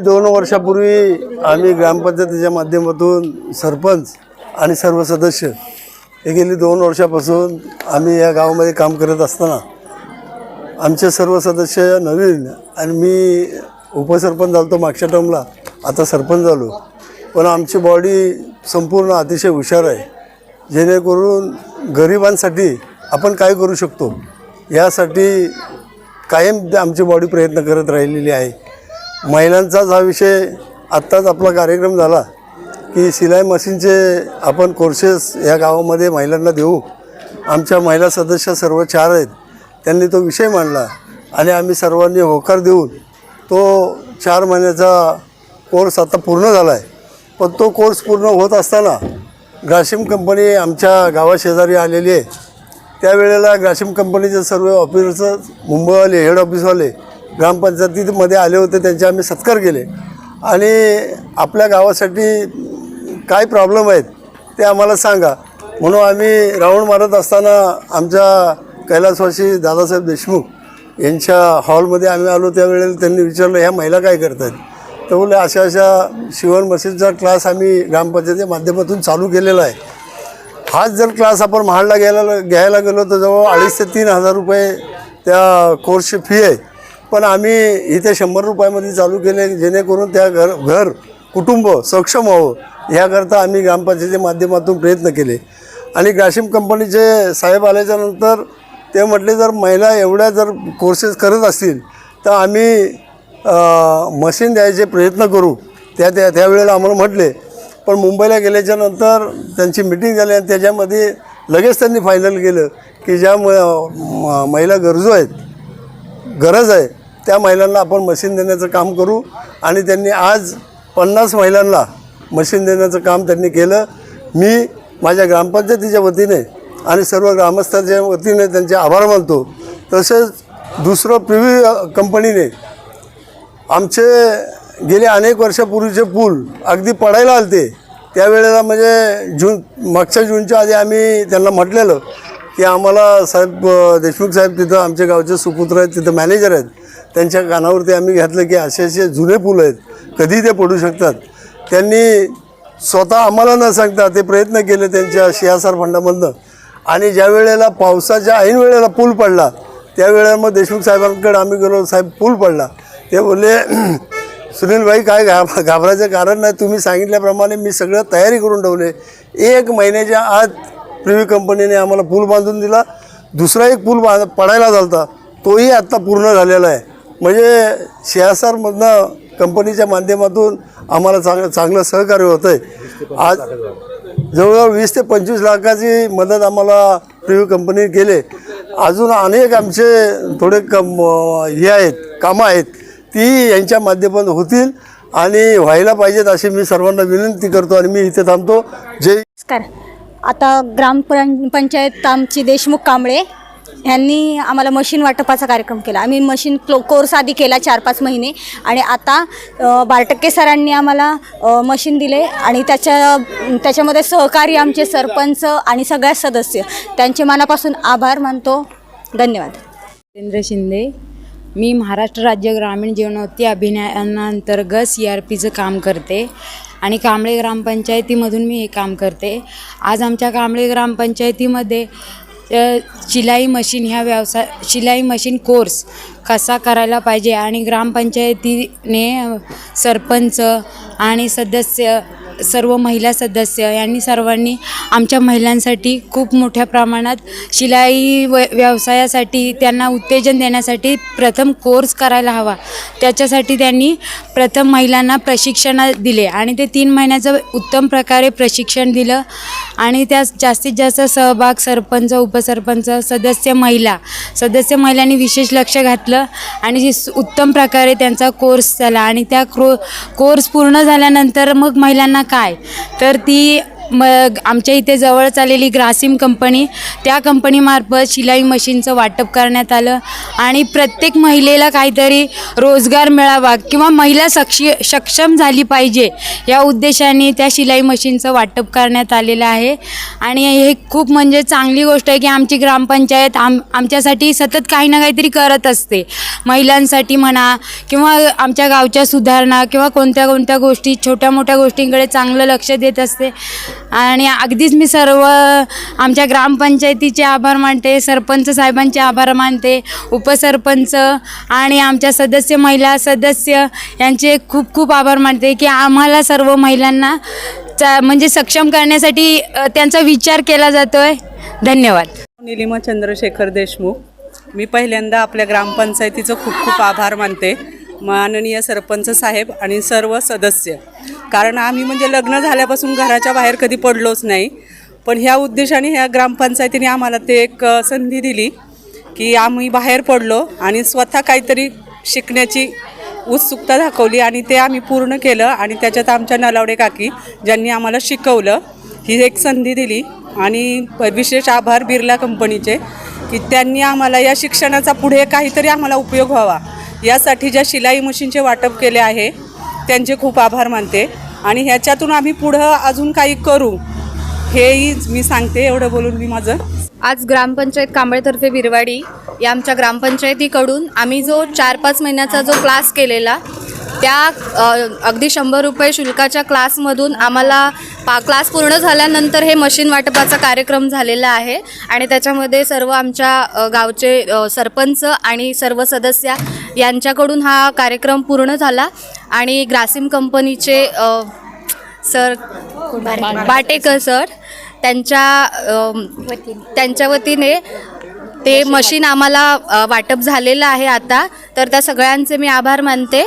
दोन वर्षापूर्वी आम्ही ग्रामपंचायतीच्या माध्यमातून सरपंच आणि सर्व सदस्य हे गेली दोन वर्षापासून आम्ही या गावामध्ये काम करत असताना आमचे सर्व सदस्य नवीन आणि मी उपसरपंच झालो मागच्या टर्मला आता सरपंच झालो. पण आमची बॉडी संपूर्ण अतिशय हुशार आहे. जेणेकरून गरिबांसाठी आपण काय करू शकतो? यासाठी कायम आमची बॉडी प्रयत्न करत राहिलेली आहे. महिलांचाच हा विषय आत्ताच आपला कार्यक्रम झाला की शिलाई मशीनचे आपण कोर्सेस या गावामध्ये महिलांना देऊ. आमच्या महिला सदस्य सर्व चार आहेत. त्यांनी तो विषय मांडला आणि आम्ही सर्वांनी होकार देऊन तो चार महिन्याचा कोर्स आता पूर्ण झाला आहे पण तो कोर्स पूर्ण होत असताना ग्रासिम कंपनी आमच्या गावाशेजारी आलेली आहे. त्यावेळेला ग्रासिम कंपनीचे सर्व ऑफिसर्स मुंबईवाले हेड ऑफिसवाले ग्रामपंचायतीमध्ये आले होते त्यांचे आम्ही सत्कार केले. आणि आपल्या गावासाठी काय प्रॉब्लेम आहेत ते आम्हाला सांगा. म्हणून आम्ही राऊंड मारत असताना आमच्या कैलासवासी दादासाहेब देशमुख यांच्या हॉलमध्ये आम्ही आलो. त्यावेळेला त्यांनी विचारलं ह्या महिला काय करत आहेत तर बोलले अशा अशा शिवण मशीनचा क्लास आम्ही ग्रामपंचायतीच्या माध्यमातून चालू केलेला आहे. हाच जर क्लास आपण महाडला घ्यायला घ्यायला गेलो तर जवळ अडीच ते तीन हजार रुपये त्या कोर्सची फी आहे. पण आम्ही इथे शंभर रुपयामध्ये चालू केले जेणेकरून त्या घर घर कुटुंब सक्षम व्हावं ह्याकरता आम्ही ग्रामपंचायतीच्या माध्यमातून प्रयत्न केले. आणि ग्रासिम कंपनीचे साहेब आल्याच्यानंतर ते म्हटले जर महिला एवढ्या जर कोर्सेस करत असतील तर आम्ही मशीन द्यायचे प्रयत्न करू. त्या त्या त्यावेळेला आम्हाला म्हटले. पण मुंबईला गेल्याच्यानंतर त्यांची मिटिंग झाली आणि त्याच्यामध्ये लगेच त्यांनी फायनल केलं की ज्या म- महिला गरजू आहेत गरज आहे त्या महिलांना आपण मशीन देण्याचं काम करू आणि त्यांनी आज पन्नास महिलांना मशीन देण्याचं काम त्यांनी केलं. मी माझ्या ग्रामपंचायतीच्या वतीने आणि सर्व ग्रामस्थांच्या वतीने त्यांचे आभार मानतो. तसेच दुसरं प्रिव्ही कंपनीने आमचे गेले अनेक वर्षापूर्वीचे पूल अगदी पडायला आलते. त्यावेळेला म्हणजे जून मागच्या जूनच्या आधी आम्ही त्यांना म्हटलेलं की आम्हाला साहेब देशमुख साहेब तिथं आमच्या गावचे सुपुत्र आहेत तिथं मॅनेजर आहेत. त्यांच्या कानावरती आम्ही घातलं की असे असे जुने पूल आहेत. कधी ते पडू शकतात. त्यांनी स्वतः आम्हाला न सांगता ते प्रयत्न केले त्यांच्या शियासार फंडामधनं. आणि ज्या वेळेला पावसाच्या ऐन वेळेला पूल पडला त्यावेळेला मग देशमुख साहेबांकडे आम्ही गेलो साहेब पूल पडला. ते बोलले सुनीलभाई काय घाब घाबरायचं कारण नाही. तुम्ही सांगितल्याप्रमाणे मी सगळं तयारी करून ठेवले. एक महिन्याच्या आत प्रिव्ही कंपनीने आम्हाला पूल बांधून दिला. दुसरा एक पूल बांध पडायला झाला होता तोही आत्ता पूर्ण झालेला आहे. म्हणजे सीआरआरमधनं कंपनीच्या माध्यमातून आम्हाला चांग चांगलं सहकार्य होतं आहे आज जवळजवळ वीस ते पंचवीस लाखाची मदत आम्हाला प्रिव्ह्यू कंपनी केले. अजून अनेक आमचे थोडे कम हे आहेत कामं आहेत ती यांच्या माध्यमातून होतील आणि व्हायला पाहिजेत अशी मी सर्वांना विनंती करतो आणि मी इथे थांबतो. जय नमस्कार. आता ग्रामपं पंचायत आमची देशमुख कांबळे यांनी आम्हाला मशीन वाटपाचा कार्यक्रम केला. आम्ही मशीन क्लो कोर्स आधी केला चार पाच महिने. आणि आता बारटक्के सरांनी आम्हाला मशीन दिले आणि त्याच्या त्याच्यामध्ये सहकारी आमचे सरपंच आणि सगळ्या सदस्य त्यांचे मनापासून आभार मानतो. धन्यवाद. जितेंद्र शिंदे मी महाराष्ट्र राज्य ग्रामीण जीवनोत्ती अभियानाअंतर्गत सी आर पीचं काम करते आणि कांबळे ग्रामपंचायतीमधून मी हे काम करते. आज आमच्या कांबळे ग्रामपंचायतीमध्ये शिलाई मशीन ह्या व्यवसाय शिलाई मशीन कोर्स कसा करायला पाहिजे? आणि ग्रामपंचायतीने सरपंच आणि सदस्य सर्व महिला सदस्य यांनी सर्वांनी आमच्या महिलांसाठी खूप मोठ्या प्रमाणात शिलाई व व्यवसायासाठी त्यांना उत्तेजन देण्यासाठी प्रथम कोर्स करायला हवा. त्याच्यासाठी त्यांनी प्रथम महिलांना प्रशिक्षण दिले आणि ते तीन महिन्याचं उत्तम प्रकारे प्रशिक्षण दिलं आणि त्या जास्तीत जास्त सहभाग सरपंच उपसरपंच सदस्य महिला सदस्य महिलांनी विशेष लक्ष घातलं आणि उत्तम प्रकारे त्यांचा कोर्स झाला आणि त्या क्रो कोर्स पूर्ण झाल्यानंतर मग महिलांना काय? तर ती मग आमच्या इथे जवळ चाललेली ग्रासिम कंपनी त्या कंपनीमार्फत शिलाई मशीनचं वाटप करण्यात आलं. आणि प्रत्येक महिलेला काहीतरी रोजगार मिळावा किंवा महिला सक्षी सक्षम झाली पाहिजे या उद्देशाने त्या शिलाई मशीनचं वाटप करण्यात आलेलं आहे. आणि हे खूप म्हणजे चांगली गोष्ट आहे की आमची ग्रामपंचायत आम आमच्यासाठी सतत काही ना काहीतरी करत असते. महिलांसाठी म्हणा किंवा आमच्या गावच्या सुधारणा किंवा कोणत्या कोणत्या गोष्टी छोट्या मोठ्या गोष्टींकडे चांगलं लक्ष देत असते. आणि अगदीच मी सर्व आमच्या ग्रामपंचायतीचे आभार मानते सरपंच साहेबांचे आभार मानते उपसरपंच आणि आमच्या सदस्य महिला सदस्य यांचे खूप खूप आभार मानते की आम्हाला सर्व महिलांना चा म्हणजे सक्षम करण्यासाठी त्यांचा विचार केला जातो आहे धन्यवाद. निलिमा चंद्रशेखर देशमुख. मी पहिल्यांदा आपल्या ग्रामपंचायतीचं खूप खूप आभार मानते. माननीय सरपंच साहेब आणि सर्व सदस्य. कारण आम्ही म्हणजे लग्न झाल्यापासून घराच्या बाहेर कधी पडलोच नाही. पण ह्या उद्देशाने ह्या ग्रामपंचायतीने आम्हाला ते एक संधी दिली की आम्ही बाहेर पडलो आणि स्वतः काहीतरी शिकण्याची उत्सुकता दाखवली आणि ते आम्ही पूर्ण केलं आणि त्याच्यात आमच्या नलावडे काकी ज्यांनी आम्हाला शिकवलं ही एक संधी दिली. आणि विशेष आभार बिर्ला कंपनीचे की त्यांनी आम्हाला या शिक्षणाचा पुढे काहीतरी आम्हाला उपयोग व्हावा. यासाठी ज्या शिलाई मशीनचे वाटप केले आहे त्यांचे खूप आभार मानते. आणि ह्याच्यातून आम्ही पुढं अजून काही करू हेही मी सांगते एवढं बोलून मी माझं. आज ग्रामपंचायत कांबळेतर्फे बिरवाडी या आमच्या ग्रामपंचायतीकडून आम्ही जो चार पाच महिन्याचा जो क्लास केलेला त्या अगदी शंभर रुपये शुल्काच्या क्लासमधून आम्हाला पा क्लास पूर्ण झाल्यानंतर हे मशीन वाटपाचा कार्यक्रम झालेला आहे. आणि त्याच्यामध्ये सर्व आमच्या गावचे सरपंच आणि सर्व सदस्य यांच्याकडून हा कार्यक्रम पूर्ण झाला आणि ग्रासिम कंपनीचे सर बाटेकर. सर त्यांच्या त्यांच्या वतीने ते मशीन आम्हाला वाटप झालेलं आहे आता. तर त्या सगळ्यांचे मी आभार मानते.